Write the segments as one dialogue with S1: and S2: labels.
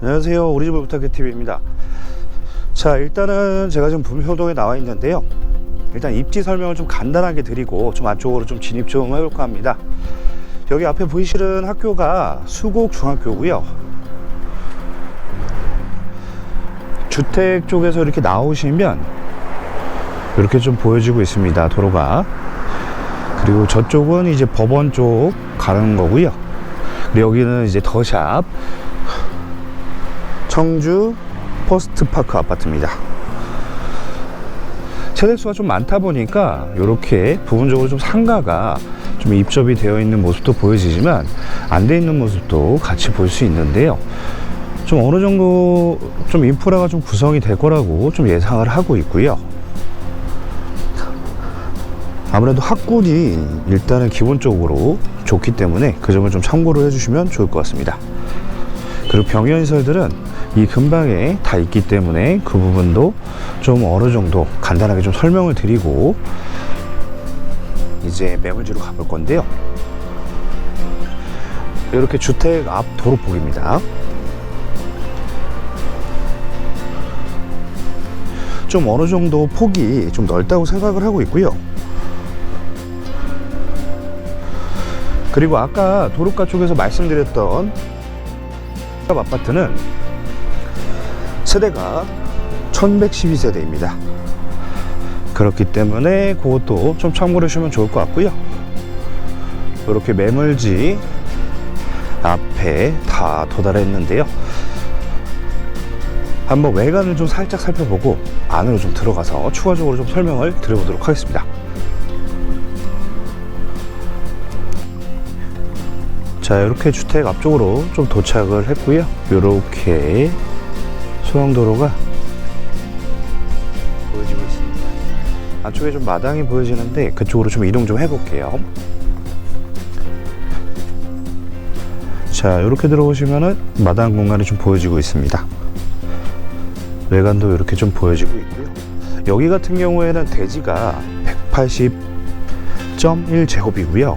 S1: 안녕하세요. 우리 집을 부탁해 TV입니다. 자, 일단은 제가 지금 분효동에 나와 있는데요. 일단 입지 설명을 좀 간단하게 드리고 좀 안쪽으로 좀 진입 좀 해볼까 합니다. 여기 앞에 보이시는 학교가 수곡 중학교고요. 주택 쪽에서 이렇게 나오시면 이렇게 좀 보여지고 있습니다. 도로가. 그리고 저쪽은 이제 법원 쪽 가는 거고요. 그리고 여기는 이제 더샵 청주 포스트파크 아파트입니다. 세대수가 좀 많다 보니까 이렇게 부분적으로 좀 상가가 좀 입점이 되어 있는 모습도 보여지지만 안 돼 있는 모습도 같이 볼 수 있는데요. 좀 어느 정도 좀 인프라가 좀 구성이 될 거라고 좀 예상을 하고 있고요. 아무래도 학군이 일단은 기본적으로 좋기 때문에 그 점을 좀 참고를 해주시면 좋을 것 같습니다. 그리고 병현시설들은 이 근방에 다 있기 때문에 그 부분도 좀 어느 정도 간단하게 좀 설명을 드리고 이제 매물지로 가볼 건데요. 이렇게 주택 앞 도로폭입니다. 좀 어느 정도 폭이 좀 넓다고 생각을 하고 있고요. 그리고 아까 도로가 쪽에서 말씀드렸던 아파트는 세대가 1112세대입니다. 그렇기 때문에 그것도 좀 참고를 해주시면 좋을 것 같고요. 이렇게 매물지 앞에 다 도달했는데요. 한번 외관을 좀 살짝 살펴보고 안으로 좀 들어가서 추가적으로 좀 설명을 드려보도록 하겠습니다. 자, 이렇게 주택 앞쪽으로 좀 도착을 했고요. 이렇게 소양도로가 보여지고 있습니다. 안쪽에 좀 마당이 보여지는데 그쪽으로 좀 이동 좀 해볼게요. 자, 이렇게 들어오시면은 마당 공간이 좀 보여지고 있습니다. 외관도 이렇게 좀 보여지고 있고요. 여기 같은 경우에는 대지가 180.1 제곱이고요.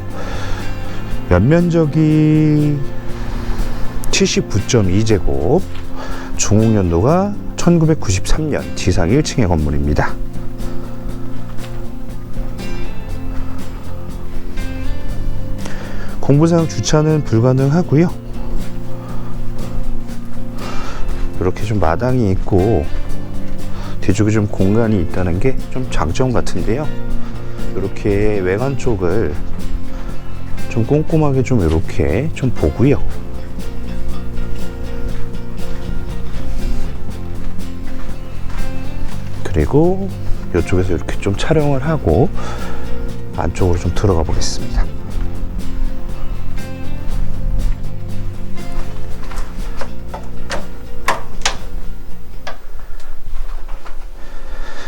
S1: 연면적이 79.2 제곱, 중흥연도가 1993년 지상 1층의 건물입니다. 공부상 주차는 불가능하고요. 이렇게 좀 마당이 있고 뒤쪽에 좀 공간이 있다는 게 좀 장점 같은데요. 이렇게 외관 쪽을 좀 꼼꼼하게 좀 이렇게 좀 보고요. 그리고 이쪽에서 이렇게 좀 촬영을 하고 안쪽으로 좀 들어가 보겠습니다.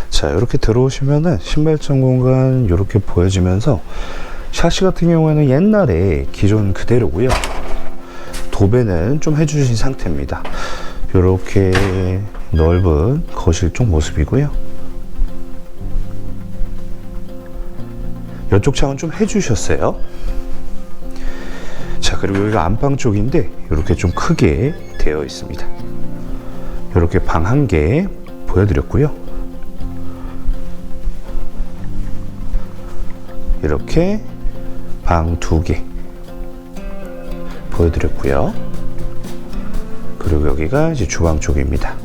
S1: 자, 이렇게 들어오시면은 신발장 공간 이렇게 보여지면서 샤시 같은 경우에는 옛날에 기존 그대로고요. 도배는 좀 해주신 상태입니다. 이렇게 넓은 거실 쪽 모습이고요. 이쪽 창은 좀 해주셨어요. 자, 그리고 여기가 안방 쪽인데 이렇게 좀 크게 되어 있습니다. 이렇게 방 한 개 보여드렸고요. 이렇게 방 두 개 보여드렸고요. 그리고 여기가 이제 주방 쪽입니다.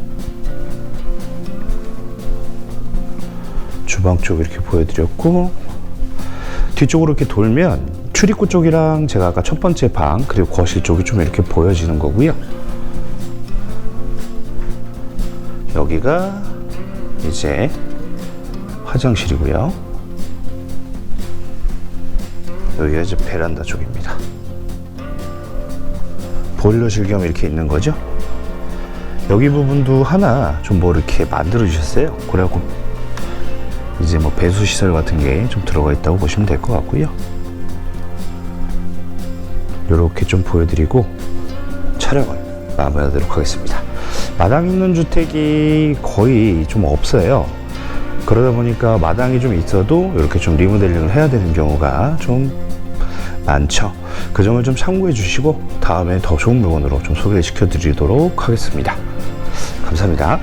S1: 주방 쪽 이렇게 보여드렸고 뒤쪽으로 이렇게 돌면 출입구 쪽이랑 제가 아까 첫 번째 방 그리고 거실 쪽이 좀 이렇게 보여지는 거고요. 여기가 이제 화장실이고요. 여기가 이제 베란다 쪽입니다. 보일러실 겸 이렇게 있는 거죠. 여기 부분도 하나 좀 뭐 이렇게 만들어 주셨어요. 그래갖고 이제 뭐 배수 시설 같은 게 좀 들어가 있다고 보시면 될 것 같고요. 이렇게 좀 보여드리고 촬영을 마무리하도록 하겠습니다. 마당 있는 주택이 거의 좀 없어요. 그러다 보니까 마당이 좀 있어도 이렇게 좀 리모델링을 해야 되는 경우가 좀 않죠. 그 점을 좀 참고해 주시고 다음에 더 좋은 물건으로 좀 소개를 시켜 드리도록 하겠습니다. 감사합니다.